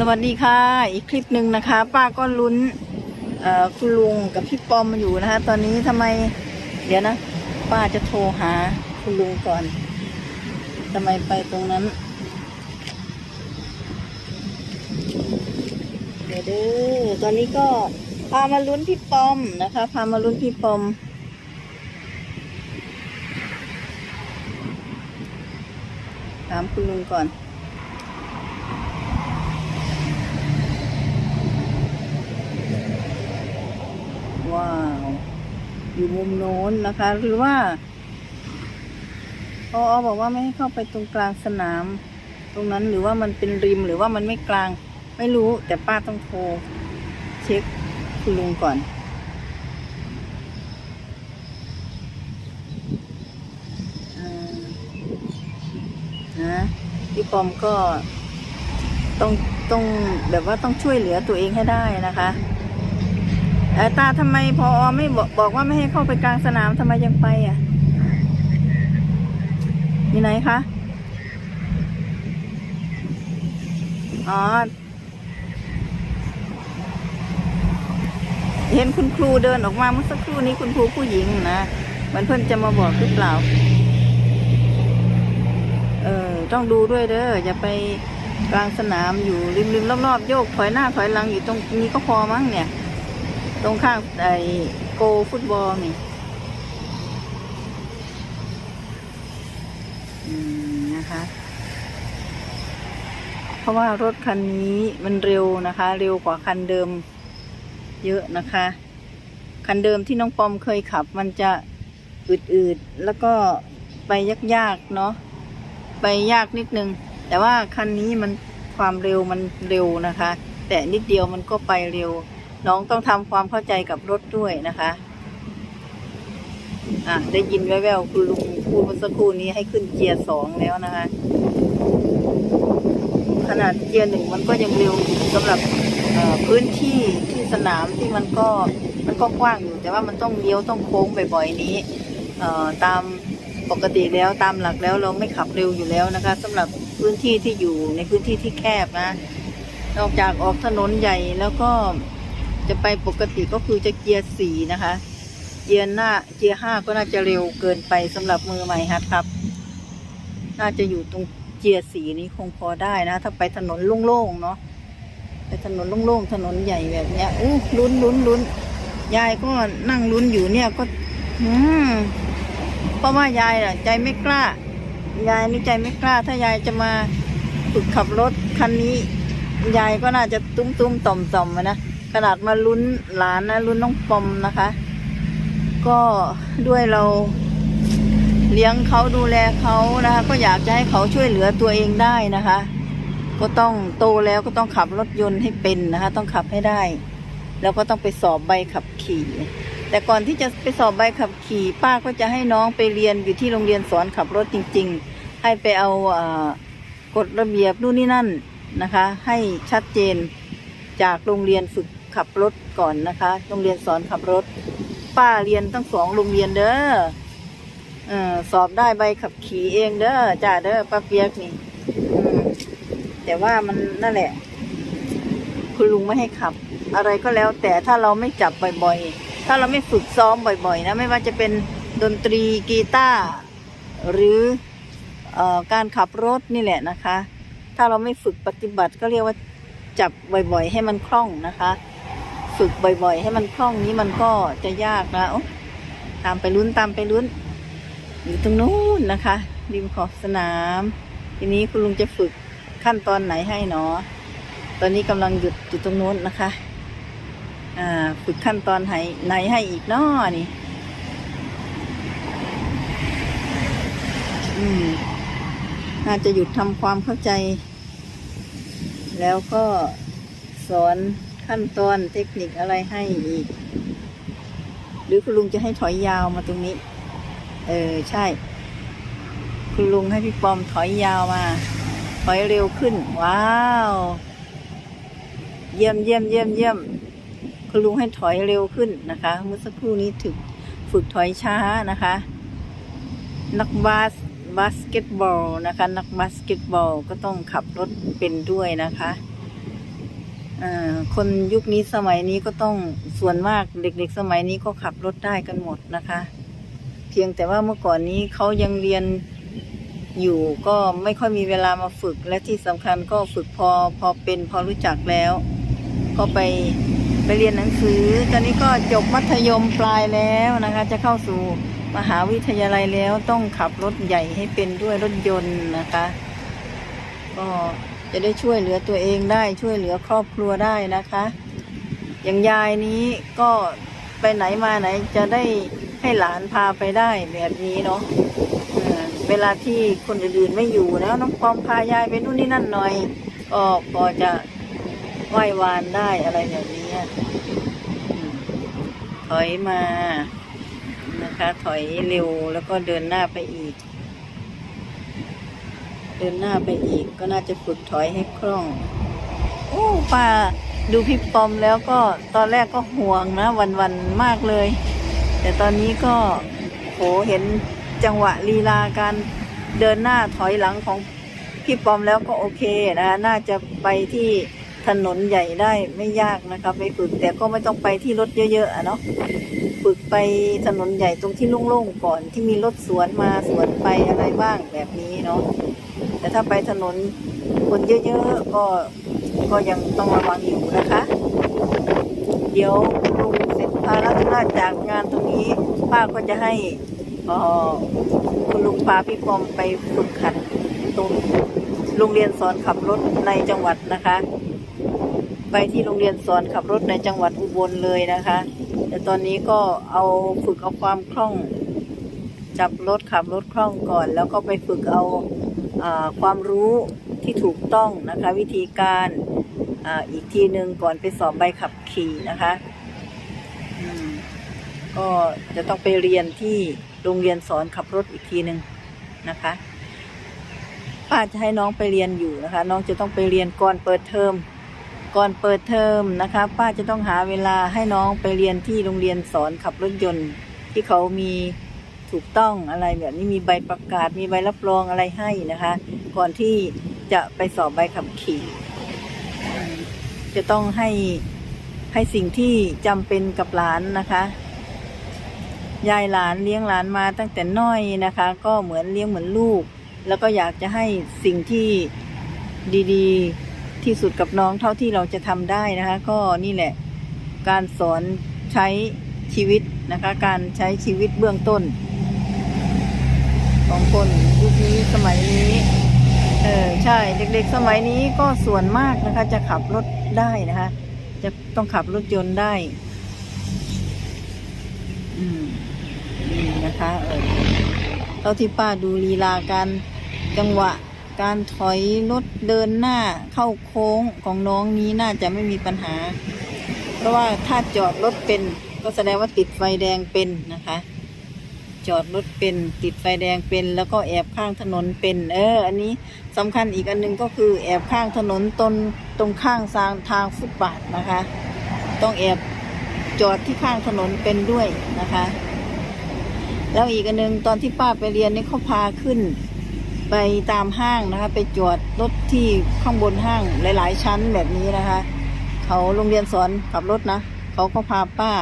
สวัสดีค่ะ อีกคลิปหนึ่งนะคะ ป้าก็ลุ้นคุณลุงกับพี่ปอมอยู่นะคะ ตอนนี้ทำไม เดี๋ยวนะ ป้าจะโทรหาคุณลุงก่อนทำไมไปตรงนั้น เดี๋ยวเด้อตอนนี้ก็พามาลุ้นพี่ปอมนะคะ พามาลุ้นพี่ปอมถามคุณลุงก่อน ว้าว อยู่มุมโน้นนะคะ หรือว่าพออบอกว่าไม่ให้เข้าไปตรงกลางสนาม ตรงนั้นหรือว่ามันเป็นริมหรือว่ามันไม่กลาง ไม่รู้แต่ป้าต้องโทร เช็คคุณลุงก่อนนะพี่ปอมก็ต้องต้องแบบว่าต้องช่วยเหลือตัวเองให้ได้นะคะ ตาทำไมพอไม่บอกบอกว่าไม่ให้เข้าไปกลางสนามทำไมยังไปอะอยู่ไหนคะอ๋อเห็นคุณครูเดินออกมาเมื่อสักครู่นี้คุณครูผู้หญิงนะเหมันเพิ่นจะมาบอกหรือเปล่า เออต้องดูด้วยเด้ออย่าไปกลางสนามอยู่ริมริมรอบๆโยกถอยหน้าถอยหลังอยู่ตรงนี้ก็พอมั้งเนี่ย ตรงข้างไอ้โกฟุตบอลนี่นะคะ เพราะว่ารถคันนี้มันเร็วนะคะ เร็วกว่าคันเดิมเยอะนะคะ คันเดิมที่น้องปอมเคยขับ มันจะอืดๆ แล้วก็ไปยากๆ เนาะ ไปยากนิดนึง แต่ว่าคันนี้มันความเร็วมันเร็วนะคะ แต่นิดเดียวมันก็ไปเร็ว น้องต้องทำความเข้าใจกับรถด้วยนะคะอะได้ยินแว่วๆคุณลุงพูดเมื่อสักครู่นี้ให้ขึ้นเกียร์สองแล้วนะคะ ขนาดเกียร์หนึ่งมันก็ยังเร็วสำหรับพื้นที่ที่สนามที่มันก็มันก็กว้างอยู่แต่ว่ามันต้องเลี้ยวต้องโค้งบ่อยๆนี้ตามปกติแล้วตามหลักแล้วเราไม่ขับเร็วอยู่แล้วนะคะสำหรับพื้นที่ที่อยู่ในพื้นที่ที่แคบนะ นอกจากออกถนนใหญ่แล้วก็ จะไปปกติก็คือจะเกียร์สี่นะคะ เกียร์หน้าเกียร์ห้าก็น่าจะเร็วเกินไปสำหรับมือใหม่ฮัดครับ น่าจะอยู่ตรงเกียร์สีนี้คงพอได้นะ ถ้าไปถนนโล่งๆเนาะไปถนนโล่งๆถนนใหญ่แบบเนี้ยอู้ลุ้นลุ้นลุ้นยายก็นั่งลุ้นอยู่เนี่ยก็ อืมเพราะว่ายายน่ะ ใจไม่กล้า ยายนี่ใจไม่กล้า ถ้ายายจะมาฝึกขับรถคันนี้ ยายก็น่าจะตุ้มๆต่อมๆนะ ขนาดมาลุ้นหลานนะลุ้นน้องปอมนะคะ ก็ด้วยเราเลี้ยงเขาดูแลเขานะคะ ก็อยากจะให้เขาช่วยเหลือตัวเองได้นะคะ ก็ต้องโตแล้วก็ต้องขับรถยนต์ให้เป็นนะคะ ต้องขับให้ได้ แล้วก็ต้องไปสอบใบขับขี่ แต่ก่อนที่จะไปสอบใบขับขี่ ป้าก็จะให้น้องไปเรียนอยู่ที่โรงเรียนสอนขับรถจริง ๆ ให้ไปเอาเอกฎระเบียบนู่นนี่นั่นนะคะ ให้ชัดเจนจากโรงเรียนฝึก ขับรถก่อนนะคะ โรงเรียนสอนขับรถ ป้าเรียนตั้งสองโรงเรียนเด้อเออสอบได้ใบขับขี่เองเด้อจ้าเด้อป้าเปียกนี่แต่ว่ามันนั่นแหละ คุณลุงไม่ให้ขับ อะไรก็แล้ว แต่ถ้าเราไม่จับบ่อยๆ ถ้าเราไม่ฝึกซ้อมบ่อยๆ นะ ไม่ว่าจะเป็นดนตรีกีตาร์หรือออการขับรถนี่แหละนะคะ ถ้าเราไม่ฝึกปฏิบัติก็เรียกว่าจับบ่อยๆ ให้มันคล่องนะคะ ฝึกบ่อยๆ ให้มันคล่องนี้มันก็จะยากนะโอ๊ะตามไปลุ้นตามไปลุ้น อยู่ตรงนู้นนะคะ ริมขอบสนาม ทีนี้คุณลุงจะฝึกขั้นตอนไหนให้เนาะตอนนี้กำลังหยุดอยู่ตรงนู้นนะคะอ่าฝึกขั้นตอนไหนไหนให้อีกนาะนี่อืมน่าจะหยุดทำความเข้าใจ แล้วก็สอน ขั้นตอนเทคนิคอะไรให้อีก หรือคุณลุงจะให้ถอยยาวมาตรงนี้ เออใช่ คุณลุงให้พี่ปอมถอยยาวมา ถอยเร็วขึ้น ว้าว เยี่ยมเยี่ยมเยี่ยมเยี่ยมคุณลุงให้ถอยเร็วขึ้นนะคะ เมื่อสักครู่นี้ถึกฝึกถอยช้านะคะ นักบาสบาสเกตบอลนะคะ นักบาสเกตบอลก็ต้องขับรถเป็นด้วยนะคะ คนยุคนี้สมัยนี้ก็ต้องส่วนมากเด็กๆ สมัยนี้ก็ขับรถได้กันหมดนะคะ เพียงแต่ว่าเมื่อก่อนนี้เขายังเรียนอยู่ก็ไม่ค่อยมีเวลามาฝึก และที่สำคัญก็ฝึกพอพอเป็นพอรู้จักแล้ว ก็ไปไปเรียนหนังสือ ตอนนี้ก็จบมัธยมปลายแล้วนะคะ จะเข้าสู่มหาวิทยาลัยแล้วต้องขับรถใหญ่ให้เป็นด้วยรถยนต์นะคะ ก็ จะได้ช่วยเหลือตัวเองได้ช่วยเหลือครอบครัวได้นะคะ อย่างยายนี้ก็ไปไหนมาไหนจะได้ให้หลานพาไปได้แบบนี้เนาะเวลาที่คนอื่นๆไม่อยู่แล้วน้องปอมพายายไปนู่นนี่นั่นหน่อย ก็พอจะไหว้วานได้อะไรแบบนี้ถอยมานะคะ ถอยเร็วแล้วก็เดินหน้าไปอีก เดินหน้าไปอีกก็น่าจะฝึกถอยให้คล่อง โอ้ป้าดูพี่ปอมแล้วก็ตอนแรกก็ห่วงนะ วันวันๆมากเลย แต่ตอนนี้ก็โหเห็นจังหวะลีลาการเดินหน้าถอยหลังของพี่ปอมแล้วก็โอเคนะ น่าจะไปที่ ถนนใหญ่ได้ไม่ยากนะคะไปฝึก แต่ก็ไม่ต้องไปที่รถเยอะๆอะเนาะฝึกไปถนนใหญ่ตรงที่โล่งๆก่อนที่มีรถสวนมาสวนไปอะไรบ้างแบบนี้เนาะแต่ถ้าไปถนนคนเยอะๆก็ก็ยังต้องระวังอยู่นะคะ เดี๋ยวลุงเสร็จภารกิจจากงานตรงนี้ ป้าก็จะให้อ่อคุณลุงพาพี่ปอมไปฝึกขัดตรงโรงเรียนสอนขับรถในจังหวัดนะคะ ไปที่โรงเรียนสอนขับรถในจังหวัดอุบลเลยนะคะ แต่ตอนนี้ก็เอาฝึกเอาความคล่อง จับรถขับรถคล่องก่อน แล้วก็ไปฝึกเอาอาความรู้ที่ถูกต้องนะคะ วิธีการอาอีกทีหนึ่งก่อนไปสอบใบขับขี่นะคะก็จะต้องไปเรียนที่โรงเรียนสอนขับรถอีกทีหนึ่งนะคะป้าจะให้น้องไปเรียนอยู่นะคะ น้องจะต้องไปเรียนก่อนเปิดเทอม ก่อนเปิดเทอมนะคะ ป้าจะต้องหาเวลาให้น้องไปเรียนที่โรงเรียนสอนขับรถยนต์ ที่เขามีถูกต้องอะไรแบบนี้มีใบประกาศมีใบรับรองอะไรให้นะคะ ก่อนที่จะไปสอบใบขับขี่ จะต้องให้ให้สิ่งที่จำเป็นกับหลานนะคะยายหลานเลี้ยงหลานมาตั้งแต่น้อยนะคะ ก็เหมือนเลี้ยงเหมือนลูก แล้วก็อยากจะให้สิ่งที่ดี ๆ ที่สุดกับน้องเท่าที่เราจะทำได้นะคะ ก็นี่แหละการสอนใช้ชีวิตนะคะ การใช้ชีวิตเบื้องต้น ของคนยุคนี้สมัยนี้เออใช่เด็กๆสมัยนี้ก็ส่วนมากนะคะ จะขับรถได้นะคะ จะต้องขับรถยนต์ได้ อืมดีนะคะ เออเท่าที่ป้าดูลีลาการจังหวะ การถอยรถเดินหน้าเข้าโค้งของน้องนี้น่าจะไม่มีปัญหา เพราะว่าถ้าจอดรถเป็น ก็แสดงว่าติดไฟแดงเป็นนะคะ จอดรถเป็นติดไฟแดงเป็น แล้วก็แอบข้างถนนเป็น เออ อันนี้สำคัญอีกอันหนึงก็คือแอบข้างถนนตนตรงข้างทางทางฟุตบาทนะคะ ต้องแอบจอดที่ข้างถนนเป็นด้วยนะคะ แล้วอีกอันหนึงตอนที่ป้าไปเรียนนี่เขาพาขึ้น ไปตามห้างนะคะ ไปจอดรถที่ข้างบนห้างหลาย ๆ ชั้นแบบนี้นะคะ เขาโรงเรียนสอนขับรถนะเขาก็พาป้า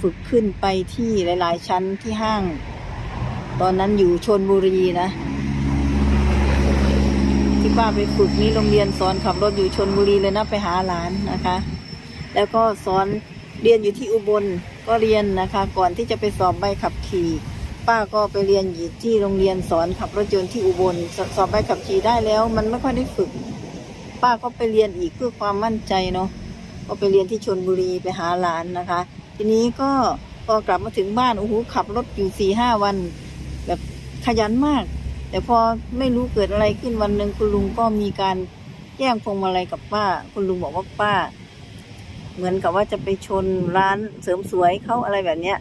ฝึกขึ้นไปที่หลาย ๆ ชั้นที่ห้าง ตอนนั้นอยู่ชนบุรีนะที่ป้าไปฝึกนี่โรงเรียนสอนขับรถอยู่ชนบุรีเลยนะไปหาหลานนะคะ แล้วก็สอนเรียนอยู่ที่อุบลก็เรียนนะคะ ก่อนที่จะไปสอบใบขับขี่ ป้าก็ไปเรียนอยู่ที่โรงเรียนสอนขับรถยนต์ที่อุบลสสอบใบขับขี่ได้แล้ว มันไม่ค่อยได้ฝึก ป้าก็ไปเรียนอีกเพื่อความมั่นใจเนาะก็ไปเรียนที่ชนบุรีไปหาหลานนะคะ ทีนี้ก็พอกลับมาถึงบ้านโอ้โหขับรถอยู่สี่ห้าวัน แบบขยันมาก แต่พอไม่รู้เกิดอะไรขึ้นวันหนึ่งคุณลุงก็มีการแย่งพวงมาลัยกับป้า คุณลุงบอกว่าป้า เหมือนกับว่าจะไปชนร้านเสริมสวยเขาอะไรแบบเนี้ย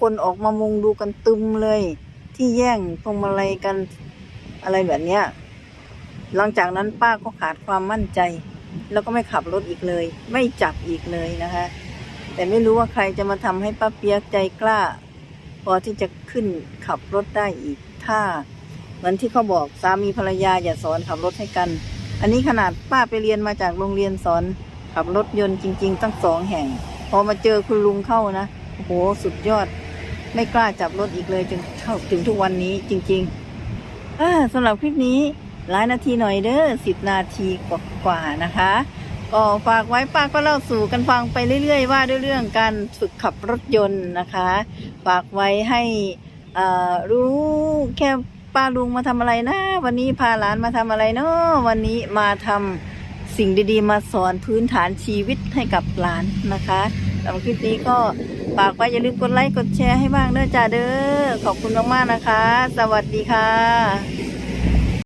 คนออกมามุงดูกันตึมเลย ที่แย่งพวงมาลัยกันอะไรแบบเนี้ย หลังจากนั้นป้าก็ขาดความมั่นใจ แล้วก็ไม่ขับรถอีกเลย ไม่จับอีกเลยนะคะ แต่ไม่รู้ว่าใครจะมาทำให้ป้าเปียกใจกล้า พอที่จะขึ้นขับรถได้อีก ถ้าเหมือนที่เขาบอกสามีภรรยาอย่าสอนขับรถให้กัน อันนี้ขนาดป้าไปเรียนมาจากโรงเรียนสอนขับรถยนต์จริง ๆ ตั้งสองแห่ง พอมาเจอคุณลุงเข้านะ โอ้โหสุดยอด ไม่กล้าจับรถอีกเลยจนเท่าถึงทุกวันนี้จริงๆอ่าสำหรับคลิปนี้หลายนาทีหน่อยเด้อสิบนาทีกว่าๆนะคะ ก็ฝากไว้ป้าก็เล่าสู่กันฟังไปเรื่อยๆ ว่าด้วยเรื่องการฝึกขับรถยนต์นะคะ ฝากไว้ให้รู้แค่ป้าลุงมาทำอะไรนะ วันนี้พาหลานมาทำอะไรเนาะวันนี้มาทำสิ่งดีๆ มาสอนพื้นฐานชีวิตให้กับหลานนะคะสำหรับคลิปนี้ก็ ฝากไว้อย่าลืมกดไลค์กดแชร์ให้บ้างเด้อจ้าเด้อขอบคุณมากๆนะคะ สวัสดีค่ะ